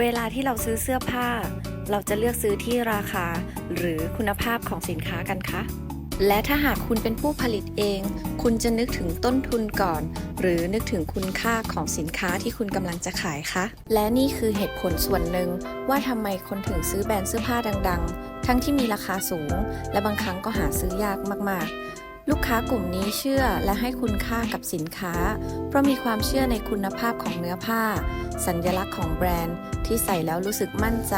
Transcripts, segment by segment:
เวลาที่เราซื้อเสื้อผ้า เราจะเลือกซื้อที่ราคา หรือคุณภาพของสินค้ากันคะ และถ้าหากคุณเป็นผู้ผลิตเอง คุณจะนึกถึงต้นทุนก่อน หรือนึกถึงคุณค่าของสินค้าที่คุณกำลังจะขายคะ และนี่คือเหตุผลส่วนหนึ่งว่าทำไมคนถึงซื้อแบรนด์เสื้อผ้าดัง ๆ ทั้งที่มีราคาสูง และบางครั้งก็หาซื้อยากมากๆ ลูกค้ากลุ่มนี้เชื่อและให้คุณค่ากับสินค้า เพราะมีความเชื่อในคุณภาพของเนื้อผ้า สัญลักษณ์ของแบรนด์ ที่ใส่แล้วรู้สึกมั่นใจ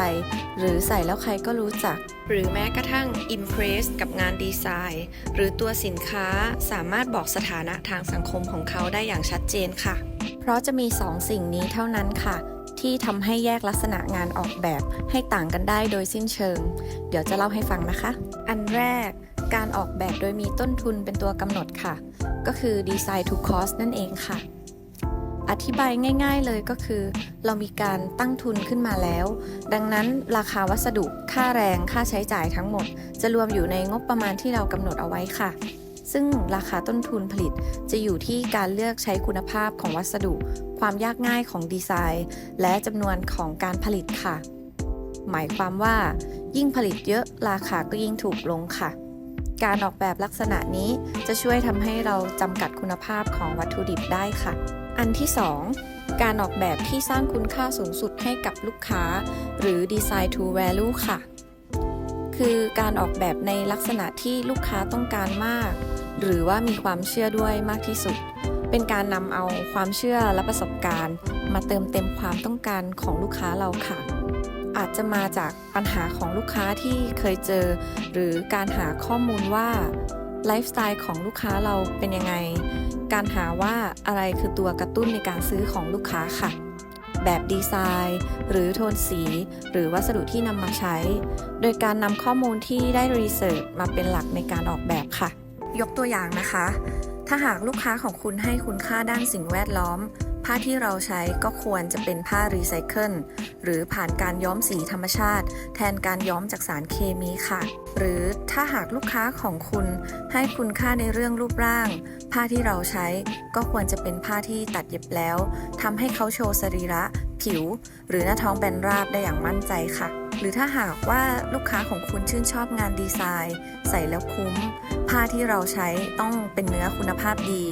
หรือใส่แล้วใครก็รู้จัก หรือแม้กระทั่ง Impress กับงานดีไซน์ หรือตัวสินค้าสามารถบอกสถานะทางสังคมของเขาได้อย่างชัดเจนค่ะ เพราะจะมีสองสิ่งนี้เท่านั้นค่ะที่ทำให้แยกลักษณะงานออกแบบให้ต่างกันได้โดยสิ้นเชิง เดี๋ยวจะเล่าให้ฟังนะคะ อันแรก การออกแบบโดยมีต้นทุนเป็นตัวกำหนดค่ะ ก็คือ Design to Cost นั่นเองค่ะ อธิบายง่าย ๆเลยก็คือ เรามีการตั้งทุนขึ้นมาแล้ว ดังนั้นราคาวัสดุค่าแรงค่าใช้จ่ายทั้งหมด จะรวมอยู่ในงบประมาณที่เรากำหนดเอาไว้ค่ะ ซึ่งราคาต้นทุนผลิตจะอยู่ที่การเลือกใช้คุณภาพของวัสดุ ความยากง่ายของดีไซน์ และจำนวนของการผลิตค่ะ หมายความว่ายิ่งผลิตเยอะราคาก็ยิ่งถูกลงค่ะ การออกแบบลักษณะนี้จะช่วยทำให้เราจำกัดคุณภาพของวัตถุดิบได้ค่ะ อันที่ 2 การออกแบบที่สร้างคุณค่าสูงสุดให้กับลูกค้า หรือ Design to Value ค่ะ คือการออกแบบในลักษณะที่ลูกค้าต้องการมาก หรือว่ามีความเชื่อด้วยมากที่สุด เป็นการนำเอาความเชื่อและประสบการณ์ มาเติมเต็มความต้องการของลูกค้าเราค่ะ อาจจะมาจากปัญหาของลูกค้าที่เคยเจอ หรือการหาข้อมูลว่าไลฟ์สไตล์ของลูกค้าเราเป็นยังไง การหาว่าอะไรคือตัวกระตุ้นในการซื้อของลูกค้าค่ะ แบบดีไซน์ หรือโทนสี หรือวัสดุที่นำมาใช้ โดยการนำข้อมูลที่ได้รีเสิร์ชมาเป็นหลักในการออกแบบค่ะ ยกตัวอย่างนะคะ ถ้าหากลูกค้าของคุณให้คุณค่าด้านสิ่งแวดล้อม ผ้าที่เราใช้ก็ควรจะเป็นผ้ารีไซเคิลหรือผ่านการย้อมสีธรรมชาติ แทนการย้อมจากสารเคมีค่ะ หรือถ้าหากลูกค้าของคุณให้คุณค่าในเรื่องรูปร่าง ผ้าที่เราใช้ก็ควรจะเป็นผ้าที่ตัดเย็บแล้วทำให้เขาโชว์สรีระ ผิว หรือหน้าท้องแบนราบได้อย่างมั่นใจค่ะ หรือถ้าหากว่าลูกค้าของคุณชื่นชอบงานดีไซน์ ใส่แล้วคุ้ม ผ้าที่เราใช้ต้องเป็นเนื้อคุณภาพดี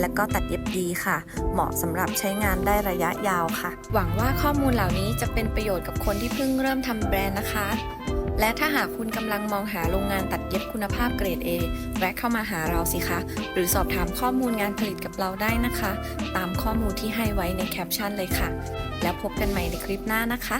และก็ตัดเย็บดีค่ะ เหมาะสำหรับใช้งานได้ระยะยาวค่ะ หวังว่าข้อมูลเหล่านี้จะเป็นประโยชน์กับคนที่เพิ่งเริ่มทำแบรนด์นะคะ และถ้าหากคุณกำลังมองหาโรงงานตัดเย็บคุณภาพเกรด A แวะเข้ามาหาเราสิคะ หรือสอบถามข้อมูลงานผลิตกับเราได้นะคะ ตามข้อมูลที่ให้ไว้ในแคปชั่นเลยค่ะ แล้วพบกันใหม่ในคลิปหน้านะคะ